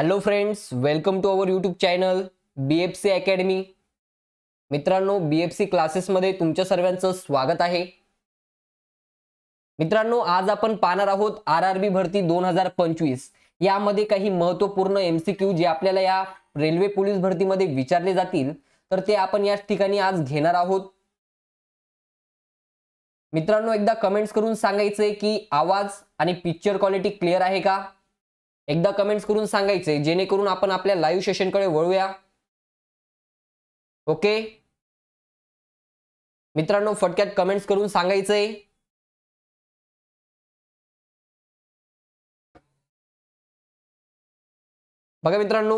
Hello friends welcome to our YouTube channel B F C academy मित्रांनो B F C क्लासेसमध्ये तुमच्या सर्वांचं स्वागत आहे. मित्रांनो आज आपण पाहणार आहोत आर आर बी भरती दोन हजार पंचवीस. यामध्ये काही महत्त्वपूर्ण एम सी क्यू जे आपल्याला या रेल्वे पोलीस भरतीमध्ये विचारले जातील तर ते आपण या ठिकाणी आज घेणार आहोत. मित्रांनो एकदा कमेंट्स करून सांगायचंय की आवाज आणि पिक्चर क्वालिटी क्लिअर आहे का? एकदा कमेंट्स करून सांगायचे जेणेकरून आपण आपल्या लाईव्ह सेशनकडे वळूया. ओके मित्रांनो फटक्यात कमेंट्स करून सांगायचंय बघा मित्रांनो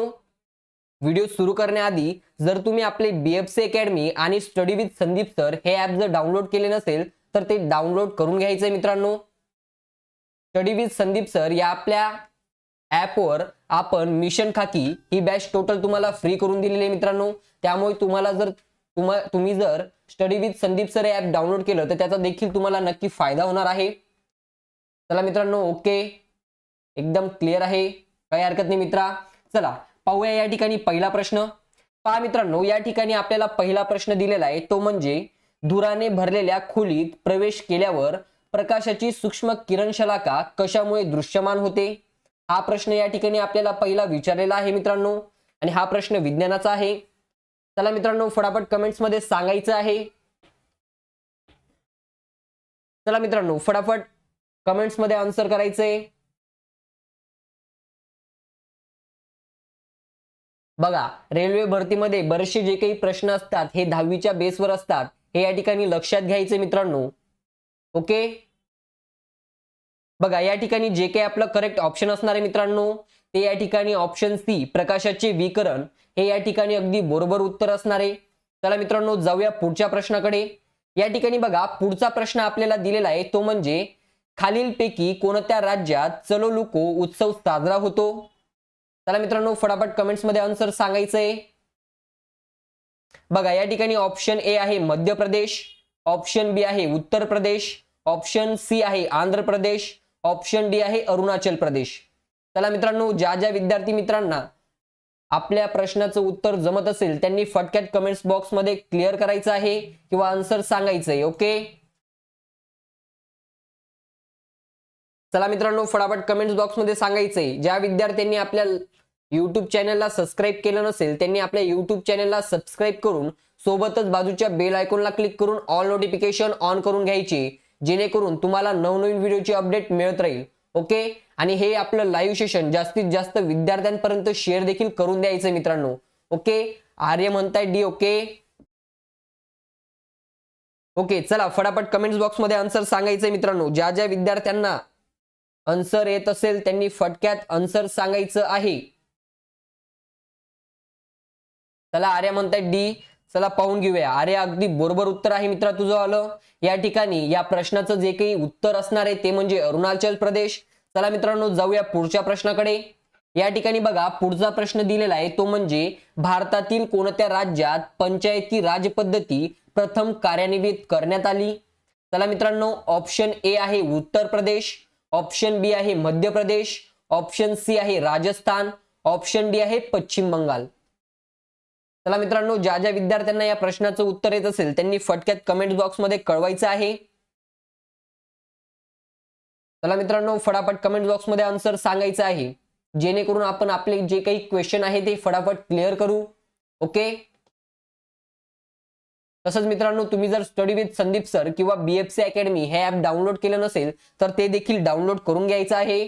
व्हिडिओ सुरू करण्याआधी जर तुम्ही आपले बीएफसी अकॅडमी आणि स्टडी विथ संदीप सर हे ऍप जर डाउनलोड केले नसेल तर ते डाउनलोड करून घ्यायचंय मित्रांनो. स्टडी विथ संदीप सर या आपल्या ॲपवर आपण मिशन खाकी ही बॅच टोटल तुम्हाला फ्री करून दिलेली आहे मित्रांनो. त्यामुळे तुम्हाला जर तुम्हा तुम्ही जर study with Sandeep sir app download केलं तर त्याचा देखील तुम्हाला नक्की फायदा होणार आहे. चला मित्रांनो ओके एकदम क्लिअर आहे. काही हरकत नाही मित्रा. चला पाहूया या ठिकाणी पहिला प्रश्न. पहा मित्रांनो या ठिकाणी आपल्याला पहिला प्रश्न दिलेला आहे तो म्हणजे धुराने भरलेल्या खोलीत प्रवेश केल्यावर प्रकाशाची सूक्ष्म किरणशलाका कशामुळे दृश्यमान होते? हा प्रश्न या ठिकाणी आपल्याला पहिला विचारलेला आहे मित्रांनो आणि हा प्रश्न विज्ञानाचा आहे. चला मित्रांनो फटाफट कमेंट्समध्ये सांगायचं आहे. चला मित्रांनो फटाफट कमेंट्समध्ये आन्सर करायचंय. बघा रेल्वे भरतीमध्ये बरेचसे जे काही प्रश्न असतात हे दहावीच्या बेसवर असतात. हे या ठिकाणी लक्षात घ्यायचे मित्रांनो. ओके? बघा या ठिकाणी जे काही आपलं करेक्ट ऑप्शन असणार आहे मित्रांनो ते या ठिकाणी ऑप्शन सी प्रकाशाचे विकरण हे या ठिकाणी अगदी बरोबर उत्तर असणार आहे. चला मित्रांनो जाऊया पुढच्या प्रश्नाकडे. या ठिकाणी बघा पुढचा प्रश्न आपल्याला दिलेला आहे तो म्हणजे खालीलपैकी कोणत्या राज्यात चलो लुको उत्सव साजरा होतो? चला मित्रांनो फटाफट कमेंट्समध्ये आन्सर सांगायचंय. बघा या ठिकाणी ऑप्शन ए आहे मध्य प्रदेश ऑप्शन बी आहे उत्तर प्रदेश ऑप्शन सी आहे आंध्र प्रदेश ऑप्शन डी आहे अरुणाचल प्रदेश. चला मित्रांनो ज्या ज्या विद्यार्थी मित्रांना आपल्या प्रश्नाचं उत्तर जमत असेल त्यांनी फटक्यात कमेंट्स बॉक्समध्ये क्लिअर करायचं आहे किंवा आन्सर सांगायचंय ओके? चला मित्रांनो फटाफट कमेंट्स बॉक्समध्ये सांगायचंय. ज्या विद्यार्थ्यांनी आपल्या युट्यूब चॅनलला सबस्क्राईब केलं नसेल त्यांनी आपल्या युट्यूब चॅनलला सबस्क्राईब करून सोबतच बाजूच्या बेल आयकॉनला क्लिक करून ऑल नोटिफिकेशन ऑन करून घ्यायची. जेणेकरून तुम्हाला नवनवीन व्हिडिओची अपडेट मिळत राहील. ओके आणि हे आपलं लाईव्ह सेशन जास्तीत जास्त विद्यार्थ्यांपर्यंत शेअर देखील करून द्यायचं मित्रांनो. ओके आर्य म्हणताय डी ओके ओके चला फटाफट कमेंट्स बॉक्समध्ये आन्सर सांगायचंय मित्रांनो. ज्या ज्या विद्यार्थ्यांना आन्सर येत असेल त्यांनी फटक्यात आन्सर सांगायचं आहे. चला आर्या म्हणताय डी चला पाहून घेऊया. अरे अगदी बरोबर उत्तर आहे मित्रा तुझं आलं. या ठिकाणी या प्रश्नाचं जे काही उत्तर असणार आहे ते म्हणजे अरुणाचल प्रदेश. चला मित्रांनो जाऊया पुढच्या प्रश्नाकडे. या ठिकाणी बघा पुढचा प्रश्न दिलेला आहे तो म्हणजे भारतातील कोणत्या राज्यात पंचायती राज पद्धती प्रथम कार्यान्वित करण्यात आली? चला मित्रांनो ऑप्शन ए आहे उत्तर प्रदेश ऑप्शन बी आहे मध्य प्रदेश ऑप्शन सी आहे राजस्थान ऑप्शन डी आहे पश्चिम बंगाल. चला मित्रांनो ज्या ज्या विद्यार्थ्यांना या प्रश्नाचं उत्तर येत असेल त्यांनी फटक्यात कमेंट बॉक्समध्ये कळवायचं आहे. चला मित्रांनो फटाफट कमेंट बॉक्समध्ये आन्सर सांगायचं आहे. जेणेकरून आपण आपले जे काही क्वेश्चन आहे ते फटाफट क्लिअर करू. ओके तसंच मित्रांनो तुम्ही जर स्टडी विथ संदीप सर किंवा बीएफसी अकॅडमी हे ऍप डाउनलोड केलं नसेल तर ते देखील डाउनलोड करून घ्यायचं आहे.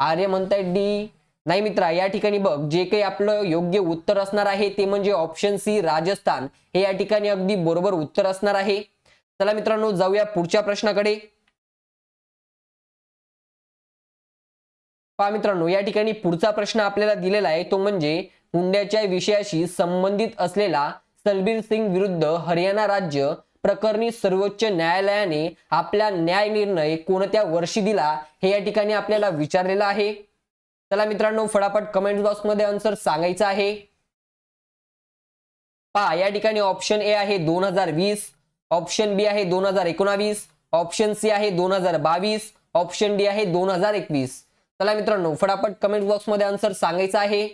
आर्य म्हणताय डी नाही मित्रा या ठिकाणी बघ जे काही आपलं योग्य उत्तर असणार आहे ते म्हणजे ऑप्शन सी राजस्थान. हे या ठिकाणी अगदी बरोबर उत्तर असणार आहे. चला मित्रांनो जाऊया पुढच्या प्रश्नाकडे. पहा मित्रांनो या ठिकाणी पुढचा प्रश्न आपल्याला दिलेला आहे तो म्हणजे हुंड्याच्या विषयाशी संबंधित असलेला सलबीर सिंग विरुद्ध हरियाणा राज्य प्रकरणी सर्वोच्च न्यायालयाने आपला न्याय निर्णय कोणत्या वर्षी दिला हे या ठिकाणी आपल्याला विचारलेलं आहे. चला मित्रांनो फटाफट कमेंट बॉक्समध्ये आन्सर सांगायचं आहे. पहा या ठिकाणी ऑप्शन ए आहे दोन हजार वीस ऑप्शन बी आहे दोन हजार एकोणावीस ऑप्शन सी आहे दोन हजार बावीस ऑप्शन डी आहे दोन हजार एकवीस. चला मित्रांनो फटाफट कमेंट बॉक्समध्ये आन्सर सांगायचं आहे.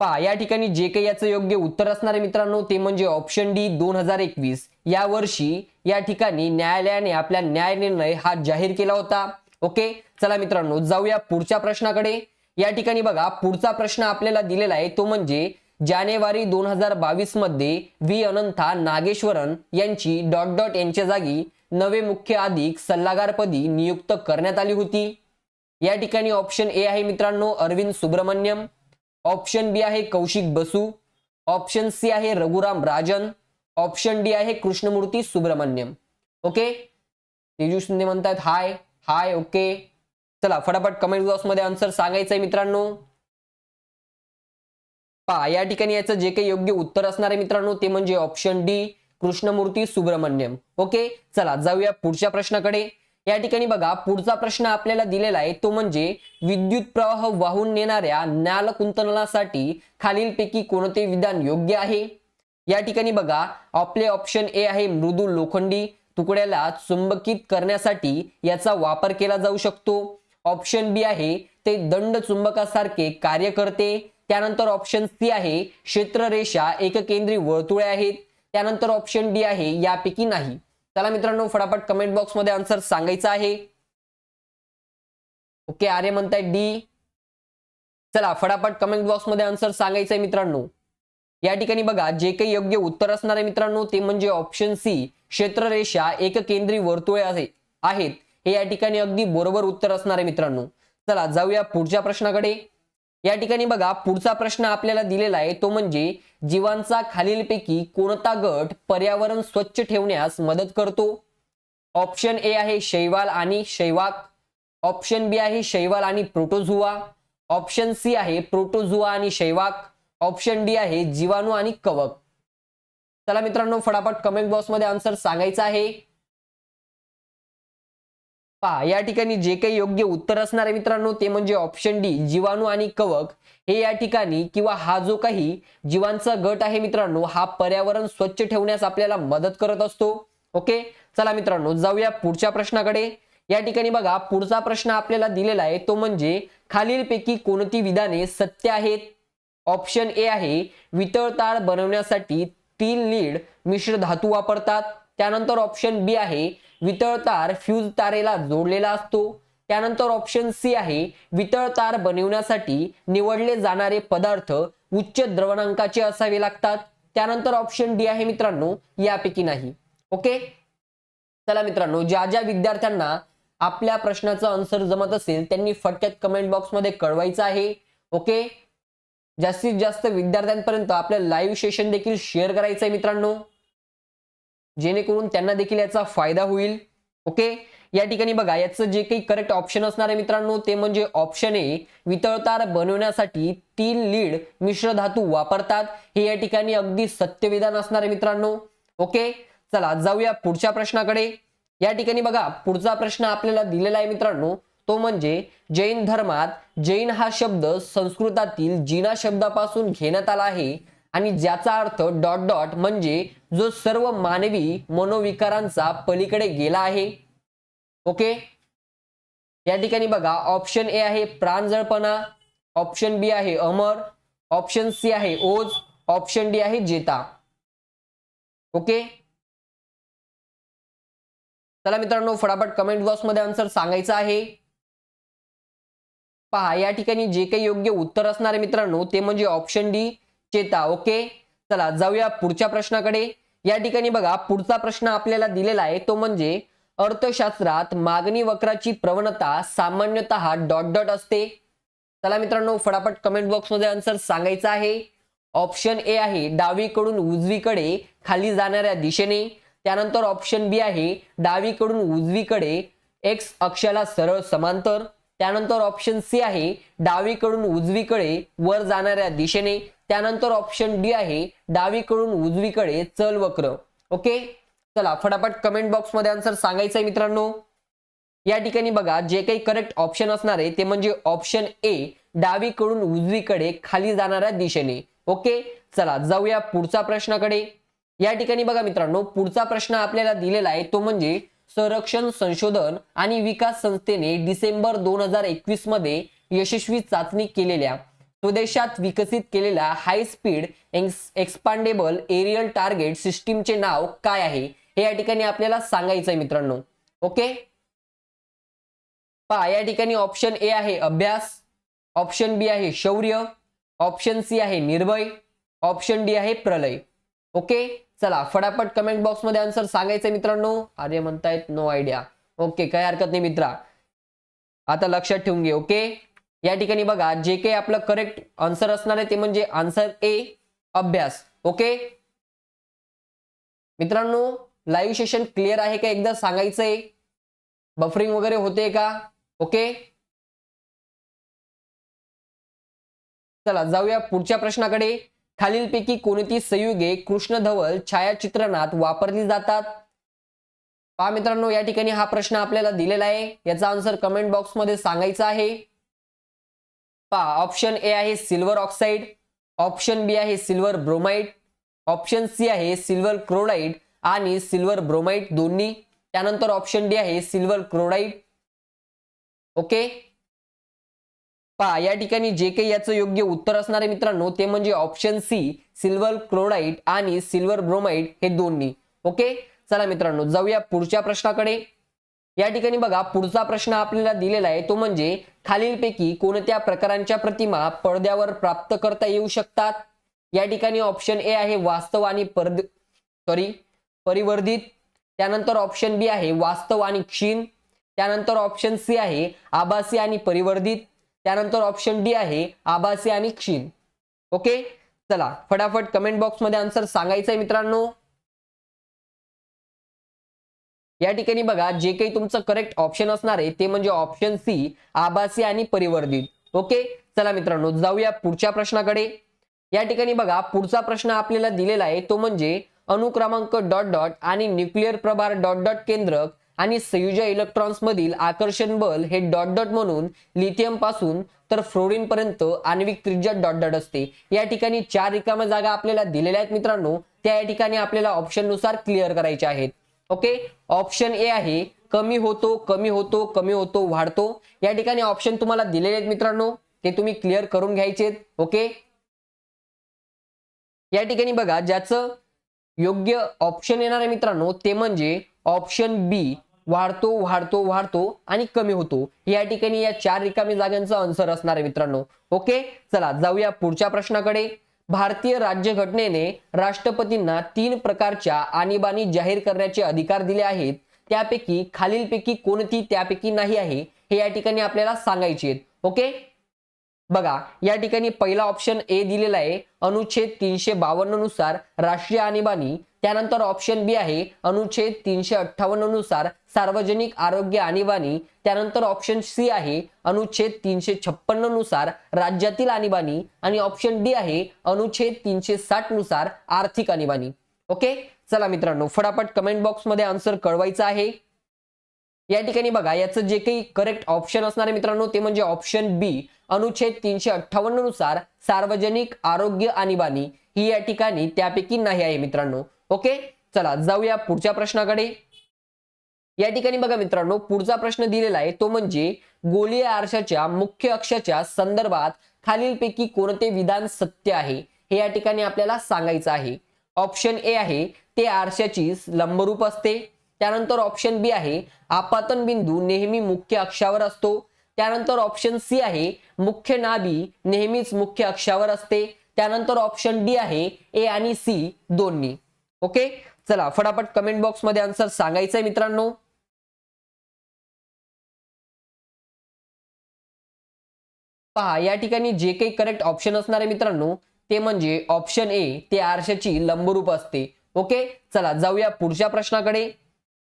पहा या ठिकाणी जे काही याचं योग्य उत्तर असणार आहे मित्रांनो ते म्हणजे ऑप्शन डी दोन हजार एकवीस. या वर्षी या ठिकाणी न्यायालयाने आपला न्याय निर्णय हा जाहीर केला होता. ओके चला मित्रांनो जाऊया पुढच्या प्रश्नाकडे. या ठिकाणी बघा पुढचा प्रश्न आपल्याला दिलेला आहे तो म्हणजे जानेवारी दोन हजार बावीसमध्ये व्ही अनंथा नागेश्वरन यांची डॉट डॉट यांच्या जागी नवे मुख्य अधिक सल्लागारपदी नियुक्त करण्यात आली होती. या ठिकाणी ऑप्शन ए आहे मित्रांनो अरविंद सुब्रमण्यम. ऑप्शन बी आहे कौशिक बसू. ऑप्शन सी आहे रघुराम राजन. ऑप्शन डी आहे कृष्णमूर्ती सुब्रमण्यम. ओके? तेजू शिंदे म्हणतात हाय. हाय ओके. चला फटाफट कमेंट बॉक्समध्ये आन्सर सांगायचंय मित्रांनो. पहा या ठिकाणी याचं जे काही योग्य उत्तर असणार आहे मित्रांनो ते म्हणजे option D Krishnamurthy Subramaniam. Okay? चला जाऊया पुढच्या प्रश्नाकडे. या ठिकाणी बघा पुढचा प्रश्न आपल्याला दिलेला आहे तो म्हणजे विद्युत प्रवाह वाहून नेणाऱ्या ज्ञालकुंतनासाठी खालीलपैकी कोणते विधान योग्य आहे? या ठिकाणी बघा आपले ऑप्शन ए आहे मृदू लोखंडी तुकड्याला चुंबकित करण्यासाठी याचा वापर केला जाऊ शकतो. ऑप्शन बी आहे ते दंड चुंबकासारखे कार्य करते. त्यानंतर ऑप्शन सी आहे क्षेत्ररेषा एककेंद्री वर्तुळे आहेत. त्यानंतर ऑप्शन डी आहे यापैकी नाही. चला मित्रांनो फटाफट कमेंट बॉक्समध्ये आन्सर सांगायचा आहे. ओके आर्य म्हणताय डी. चला फटाफट कमेंट बॉक्समध्ये आन्सर सांगायचं आहे मित्रांनो. या ठिकाणी बघा जे काही योग्य उत्तर असणार आहे मित्रांनो ते म्हणजे ऑप्शन सी क्षेत्ररेषा एककेंद्री वर्तुळे आहेत. हे या ठिकाणी अगदी बरोबर उत्तर असणार आहे मित्रांनो. चला जाऊया पुढच्या प्रश्नाकडे. या ठिकाणी बघा पुढचा प्रश्न आपल्याला दिलेला आहे तो म्हणजे जीवांचा खालीलपैकी कोणता गट पर्यावरण स्वच्छ ठेवण्यास मदत करतो? ऑप्शन ए आहे शैवाल आणि शैवाक ऑप्शन बी आहे शैवाल आणि प्रोटोझुआ. ऑप्शन सी आहे प्रोटोझुआ आणि शैवाक ऑप्शन डी आहे जीवाणू आणि कवक. चला मित्रांनो फटाफट कमेंट बॉक्समध्ये आन्सर सांगायचं आहे. पहा या ठिकाणी जे काही योग्य उत्तर असणार आहे मित्रांनो ते म्हणजे ऑप्शन डी जीवाणू आणि कवक. हे या ठिकाणी किंवा हा जो काही जीवांचा गट आहे मित्रांनो हा पर्यावरण स्वच्छ ठेवण्यास आपल्याला मदत करत असतो. ओके? चला मित्रांनो जाऊया पुढच्या प्रश्नाकडे. या ठिकाणी बघा पुढचा प्रश्न आपल्याला दिलेला आहे तो म्हणजे खालीलपैकी कोणती विधाने सत्य आहेत? ऑप्शन ए आहे वितळताळ बनवण्यासाठी तीन लीड मिश्र धातू वापरतात. त्यानंतर ऑप्शन बी आहे वितळतार फ्यूज तारेला जोडलेला असतो. त्यानंतर ऑप्शन सी आहे वितळतार बनवण्यासाठी निवडले जाणारे पदार्थ उच्च द्रवणांकाचे असावे लागतात. त्यानंतर ऑप्शन डी आहे मित्रांनो यापैकी नाही. ओके? चला मित्रांनो ज्या ज्या विद्यार्थ्यांना आपल्या प्रश्नाचं आन्सर जमत असेल त्यांनी फटक्यात कमेंट बॉक्समध्ये कळवायचं आहे. ओके? जास्तीत जास्त विद्यार्थ्यांपर्यंत आपलं लाईव्ह सेशन देखील शेअर करायचं आहे मित्रांनो. जेणेकरून त्यांना देखील याचा फायदा होईल. ओके या ठिकाणी बघा याचं जे काही करेक्ट ऑप्शन असणार आहे मित्रांनो ते म्हणजे ऑप्शन ए वितळतार बनवण्यासाठी तीन लीड मिश्र धातू वापरतात. हे या ठिकाणी अगदी सत्यविधान असणार आहे मित्रांनो. ओके चला जाऊया पुढच्या प्रश्नाकडे. या ठिकाणी बघा पुढचा प्रश्न आपल्याला दिलेला आहे मित्रांनो. तो म्हणजे जैन धर्मात जैन हा शब्द संस्कृतातील जिना शब्दापासून घेण्यात आला आहे आणि ज्याचा अर्थ डॉट डॉट म्हणजे जो सर्व मानवी मनोविकारांचा पलीकडे गेला आहे. ओके? या ठिकाणी बघा ऑप्शन ए आहे प्राणजळपणा ऑप्शन बी आहे अमर ऑप्शन सी आहे ओज ऑप्शन डी आहे जेता. ओके? चला मित्रांनो फटाफट कमेंट बॉक्समध्ये आन्सर सांगायचं आहे. पहा या ठिकाणी जे काही योग्य उत्तर असणार आहे मित्रांनो ते म्हणजे ऑप्शन डी चेता ओके चला जाऊया पुढच्या प्रश्नाकडे. या ठिकाणी बघा पुढचा प्रश्न आपल्याला दिलेला आहे तो म्हणजे अर्थशास्त्रात मागणी वक्राची प्रवणता सामान्यतः डॉट डॉट असते. चला मित्रांनो फटाफट कमेंट बॉक्समध्ये आन्सर सांगायचा आहे. ऑप्शन ए आहे डावीकडून उजवीकडे खाली जाणाऱ्या दिशेने. त्यानंतर ऑप्शन बी आहे डावीकडून उजवीकडे एक्स अक्षाला सरळ समांतर. त्यानंतर ऑप्शन सी आहे डावीकडून उजवीकडे वर जाणाऱ्या दिशेने. त्यानंतर ऑप्शन डी आहे डावीकडून उजवीकडे चल वक्र. ओके चला फटाफट कमेंट बॉक्समध्ये आन्सर सांगायचं आहे मित्रांनो. या ठिकाणी बघा जे काही करेक्ट ऑप्शन असणार आहे ते म्हणजे ऑप्शन ए डावीकडून उजवीकडे खाली जाणाऱ्या दिशेने. ओके चला जाऊया पुढचा प्रश्नाकडे. या ठिकाणी बघा मित्रांनो पुढचा प्रश्न आपल्याला दिलेला आहे तो म्हणजे संरक्षण संशोधन आणि विकास संस्थेने डिसेंबर दोन हजार एकवीसमध्ये यशस्वी चाचणी केलेल्या स्वदेशात विकसित केलेल्या high speed expandable aerial target सिस्टीमचे नाव काय आहे? हे या ठिकाणी आपल्याला सांगायचं आहे मित्रांनो. ओके? पहा या ठिकाणी ऑप्शन ए आहे अभ्यास ऑप्शन बी आहे शौर्य ऑप्शन सी आहे निर्भय ऑप्शन डी आहे प्रलय. ओके? चला फटाफट कमेंट बॉक्समध्ये आन्सर सांगायचं मित्रांनो. अरे म्हणतायत नो आयडिया ओके काही हरकत नाही मित्रा. आता लक्षात ठेवून घे ओके या ठिकाणी बघा जे काही आपलं करेक्ट आन्सर असणार आहे ते म्हणजे आन्सर ए अभ्यास ओके मित्रांनो लाईव्ह सेशन क्लिअर आहे का? एकदा सांगायचंय. बफरिंग वगैरे होते का? ओके चला जाऊया पुढच्या प्रश्नाकडे. खालीलपैकी कोणती संयुगे कृष्णधवल छायाचित्रणात वापरली जातात? पहा मित्रांनो या ठिकाणी हा प्रश्न आपल्याला दिलेला आहे. याचा आन्सर कमेंट बॉक्समध्ये सांगायचा आहे. पहा ऑप्शन ए आहे सिल्वर ऑक्साईड ऑप्शन बी आहे सिल्वर ब्रोमाइड ऑप्शन सी आहे सिल्वर क्लोराईड आणि सिल्वर ब्रोमाइड दोन्ही. त्यानंतर ऑप्शन डी आहे सिल्वर क्लोराईड ओके पहा या ठिकाणी जे काही याचं योग्य उत्तर असणार आहे मित्रांनो ते म्हणजे ऑप्शन सी सिल्वर क्लोराईड आणि सिल्वर ब्रोमाइड हे दोन्ही. ओके चला मित्रांनो जाऊया पुढच्या प्रश्नाकडे. या ठिकाणी बघा पुढचा प्रश्न आपल्याला दिलेला आहे तो म्हणजे खालीलपैकी कोणत्या प्रकारांच्या प्रतिमा पडद्यावर प्राप्त करता येऊ शकतात? या ठिकाणी ऑप्शन ए आहे वास्तव आणि परद सॉरी परिवर्धित. त्यानंतर ऑप्शन बी आहे वास्तव आणि क्षीण. त्यानंतर ऑप्शन सी आहे आभासी आणि परिवर्धित. त्यानंतर ऑप्शन डी आहे आभासी आणि क्षीण. ओके चला फटाफट कमेंट बॉक्समध्ये आन्सर सांगायचं आहे मित्रांनो. या ठिकाणी बघा जे काही तुमचं करेक्ट ऑप्शन असणार आहे ते म्हणजे ऑप्शन सी आभासी आणि परिवर्धित. ओके चला मित्रांनो जाऊया पुढच्या प्रश्नाकडे. या ठिकाणी बघा पुढचा प्रश्न आपल्याला दिलेला आहे तो म्हणजे अनुक्रमांक डॉट डॉट आणि न्यूक्लिअर प्रभार डॉट डॉट केंद्रक आणि संयुजा इलेक्ट्रॉन्स मधील आकर्षण बल हे डॉट डॉट म्हणून लिथियमपासून तर फ्लोरीन पर्यंत आण्विक त्रिज्या डॉट डॉट असते. या ठिकाणी चार रिकाम्या जागा आपल्याला दिलेल्या आहेत मित्रांनो. त्या या ठिकाणी आपल्याला ऑप्शननुसार क्लिअर करायच्या आहेत. ओके ऑप्शन ए आहे कमी होतो कमी होतो कमी होतो वाढतो. या ठिकाणी ऑप्शन तुम्हाला दिलेले आहेत मित्रांनो. ते तुम्ही क्लिअर करून घ्यायचे ओके या ठिकाणी बघा ज्याचं योग्य ऑप्शन येणार आहे मित्रांनो ते म्हणजे ऑप्शन बी वाढतो वाढतो वाढतो आणि कमी होतो. या ठिकाणी या चार रिकामी जागांचा आन्सर असणार आहे मित्रांनो. ओके चला जाऊया पुढच्या प्रश्नाकडे. भारतीय राज्यघटनेने राष्ट्रपतींना तीन प्रकारच्या आणीबाणी जाहीर करण्याचे अधिकार दिले आहेत. त्यापैकी खालीलपैकी कोणती त्यापैकी नाही आहे हे या ठिकाणी आपल्याला सांगायचे आहेत. ओके बघा या ठिकाणी पहिला ऑप्शन ए दिलेला आहे अनुच्छेद तीनशे बावन्ननुसार राष्ट्रीय आणीबाणी. त्यानंतर ऑप्शन बी आहे अनुच्छेद तीनशे अठ्ठावन्ननुसार सार्वजनिक आरोग्य आणीबाणी. त्यानंतर ऑप्शन सी आहे अनुच्छेद तीनशे छप्पन्ननुसार राज्यातील आणीबाणी. आणि ऑप्शन डी आहे अनुच्छेद तीनशे साठनुसार आर्थिक आणीबाणी. ओके? चला मित्रांनो फटाफट कमेंट बॉक्समध्ये आन्सर कळवायचा आहे. या ठिकाणी बघा याचं जे काही करेक्ट ऑप्शन असणार आहे मित्रांनो ते म्हणजे ऑप्शन बी अनुच्छेद तीनशे अठ्ठावन्ननुसार सार्वजनिक आरोग्य आणीबाणी ही या ठिकाणी त्यापैकी नाही आहे मित्रांनो. ओके? चला जाऊया पुढच्या प्रश्नाकडे. या ठिकाणी बघा मित्रांनो पुढचा प्रश्न दिलेला आहे तो म्हणजे गोलीय आरशाच्या मुख्य अक्षाच्या संदर्भात खालीलपैकी कोणते विधान सत्य आहे? हे या ठिकाणी आपल्याला सांगायचं आहे. ऑप्शन ए आहे ते आरशाची लंबरूप असते. त्यानंतर ऑप्शन बी आहे आपातन बिंदू नेहमी मुख्य अक्षावर असतो. त्यानंतर ऑप्शन सी आहे मुख्य नाभी नेहमीच मुख्य अक्षावर असते. त्यानंतर ऑप्शन डी आहे ए आणि सी दोन्ही. ओके चला फटाफट कमेंट बॉक्समध्ये आन्सर सांगायचंय मित्रांनो. पहा या ठिकाणी जे काही करेक्ट ऑप्शन असणार आहे मित्रांनो ते म्हणजे ऑप्शन ए ते आरशाची लंबरूप असते. ओके चला जाऊया पुढच्या प्रश्नाकडे.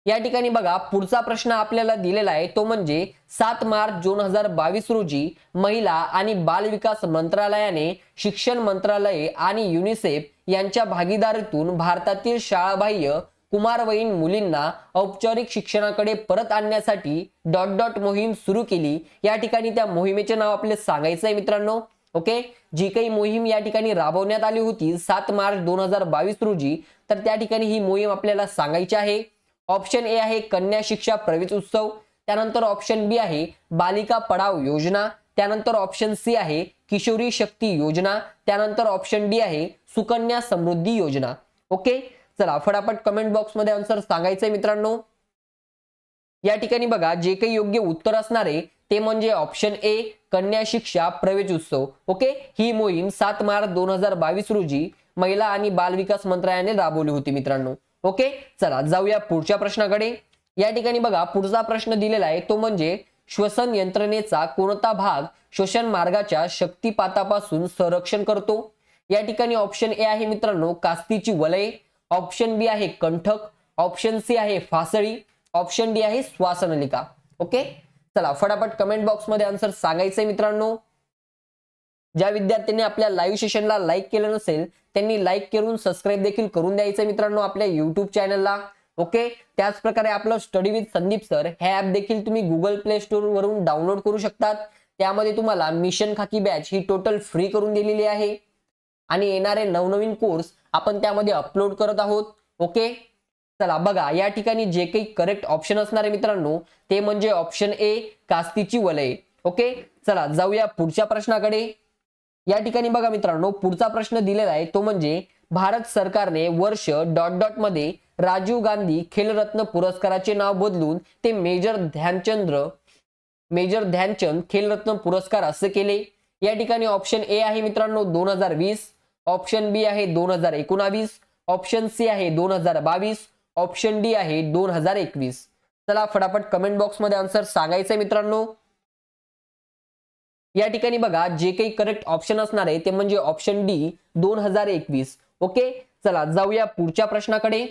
या ठिकाणी बघा पुढचा प्रश्न आपल्याला दिलेला आहे तो म्हणजे सात मार्च दोन हजार बावीस रोजी महिला आणि बाल विकास मंत्रालयाने शिक्षण मंत्रालय आणि युनिसेफ यांच्या भागीदारीतून भारतातील शाळाबाह्य कुमारवयीन मुलींना औपचारिक शिक्षणाकडे परत आणण्यासाठी डॉट डॉट मोहीम सुरू केली. या ठिकाणी त्या मोहिमेचे नाव आपले सांगायचं आहे मित्रांनो. ओके? जी काही मोहीम या ठिकाणी राबवण्यात आली होती सात मार्च दोन हजार बावीस रोजी तर त्या ठिकाणी ही मोहीम आपल्याला सांगायची आहे. ऑप्शन ए आहे कन्या शिक्षा प्रवेश उत्सव त्यानंतर ऑप्शन बी आहे बालिका पडाव योजना त्यानंतर ऑप्शन सी आहे किशोरी शक्ती योजना त्यानंतर ऑप्शन डी आहे सुकन्या समृद्धी योजना. ओके? चला फटाफट कमेंट बॉक्समध्ये आन्सर सांगायचंय मित्रांनो. या ठिकाणी बघा जे काही योग्य उत्तर असणारे ते म्हणजे ऑप्शन ए कन्या शिक्षा प्रवेश उत्सव. ओके? ही मोहीम सात मार्च दोन हजार बावीस रोजी महिला आणि बाल विकास मंत्रालयाने राबवली होती मित्रांनो. ओके चला जाऊया पुढच्या प्रश्नाकडे. या ठिकाणी बघा पुढचा प्रश्न दिलेला आहे तो म्हणजे श्वसन यंत्रणेचा कोणता भाग श्वसन मार्गाच्या शक्तिपातापासून संरक्षण करतो? या ठिकाणी ऑप्शन ए आहे मित्रांनो कास्तीची वलय. ऑप्शन बी आहे कंठक. ऑप्शन सी आहे फासळी. ऑप्शन डी आहे श्वासनलिका. ओके? चला फटाफट कमेंट बॉक्समध्ये आन्सर सांगायचंय मित्रांनो. ज्या विद्यार्थ्यांनी आपल्या लाईव्ह सेशनला लाईक केलं नसेल त्यांनी लाईक करून सबस्क्राईब देखील करून द्यायचं मित्रांनो आपल्या युट्यूब चॅनलला ओके त्याच प्रकारे आपलं स्टडी विथ संदीप सर हे ऍप देखील तुम्ही गुगल प्ले स्टोर वरून डाउनलोड करू शकतात. त्यामध्ये तुम्हाला मिशन खाकी बॅच ही टोटल फ्री करून दिलेली आहे. आणि येणारे नवनवीन कोर्स आपण त्यामध्ये अपलोड करत आहोत. ओके चला बघा या ठिकाणी जे काही करेक्ट ऑप्शन असणार आहे मित्रांनो ते म्हणजे ऑप्शन ए कास्तीची वलय. ओके चला जाऊया पुढच्या प्रश्नाकडे. या ठिकाणी बघा मित्रांनो पुढचा प्रश्न दिलेला आहे तो म्हणजे भारत सरकारने वर्ष डॉट डॉटमध्ये राजीव गांधी खेलरत्न पुरस्काराचे नाव बदलून ते मेजर ध्यानचंद्र मेजर ध्यानचंद खेलरत्न पुरस्कार असे केले. या ठिकाणी ऑप्शन ए आहे मित्रांनो दोन हजार वीस ऑप्शन बी आहे दोन हजार एकोणावीस ऑप्शन सी आहे दोन हजार बावीस ऑप्शन डी आहे दोन हजार एकवीस. चला फटाफट कमेंट बॉक्समध्ये आन्सर सांगायचंय मित्रांनो. या ठिकाणी बघा जे काही करेक्ट ऑप्शन असणार आहे ते म्हणजे ऑप्शन डी दोन हजार एकवीस. ओके चला जाऊया पुढच्या प्रश्नाकडे.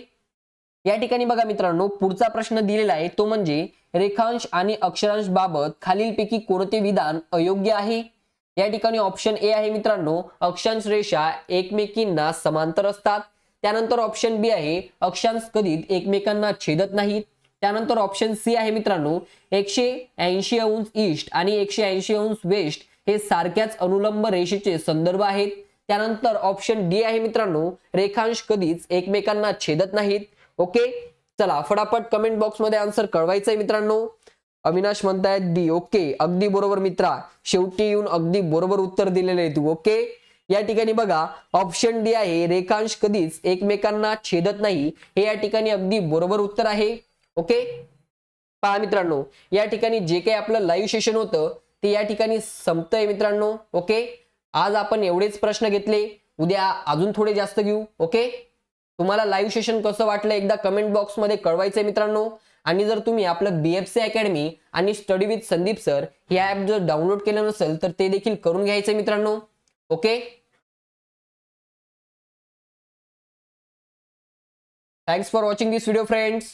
या ठिकाणी बघा मित्रांनो पुढचा प्रश्न दिलेला आहे तो म्हणजे रेखांश आणि अक्षरांश बाबत खालीलपैकी कोणते विधान अयोग्य आहे? या ठिकाणी ऑप्शन ए आहे मित्रांनो अक्षांश रेषा एकमेकींना समांतर असतात. त्यानंतर ऑप्शन बी आहे अक्षांश कधीत एकमेकांना छेदत नाहीत. त्यानंतर ऑप्शन सी आहे मित्रांनो. एकशे ऐंशी अंश ईस्ट आणि एकशे ऐंशी अंश वेस्ट हे सारख्याच अनुलंब रेषेचे संदर्भ आहेत. त्यानंतर ऑप्शन डी आहे मित्रांनो. रेखांश कधीच एकमेकांना छेदत नाहीत. ओके चला फटाफट कमेंट बॉक्समध्ये आन्सर आन्सर कळवायचंय मित्रांनो. अविनाश म्हणतायत डी ओके अगदी बरोबर मित्रा. शेवटी येऊन अगदी बरोबर उत्तर दिलेले आहे तू ओके या ठिकाणी बघा ऑप्शन डी आहे. रेखांश कधीच एकमेकांना छेदत नाही. हे या ठिकाणी अगदी बरोबर उत्तर आहे. ओके? पहा मित्रांनो या ठिकाणी जे काही आपलं लाईव्ह सेशन होतं ते या ठिकाणी संपतंय मित्रांनो ओके? आज आपण एवढेच प्रश्न घेतले उद्या अजून थोडे जास्त घेऊ ओके? तुम्हाला लाईव्ह सेशन कसं वाटलं एकदा कमेंट बॉक्समध्ये कळवायचंय मित्रांनो. आणि जर तुम्ही आपलं बीएफसी अकॅडमी आणि स्टडी विथ संदीप सर हे ऍप जर डाउनलोड केलं नसेल तर ते देखील करून घ्यायचंय मित्रांनो okay? Thanks for watching this video friends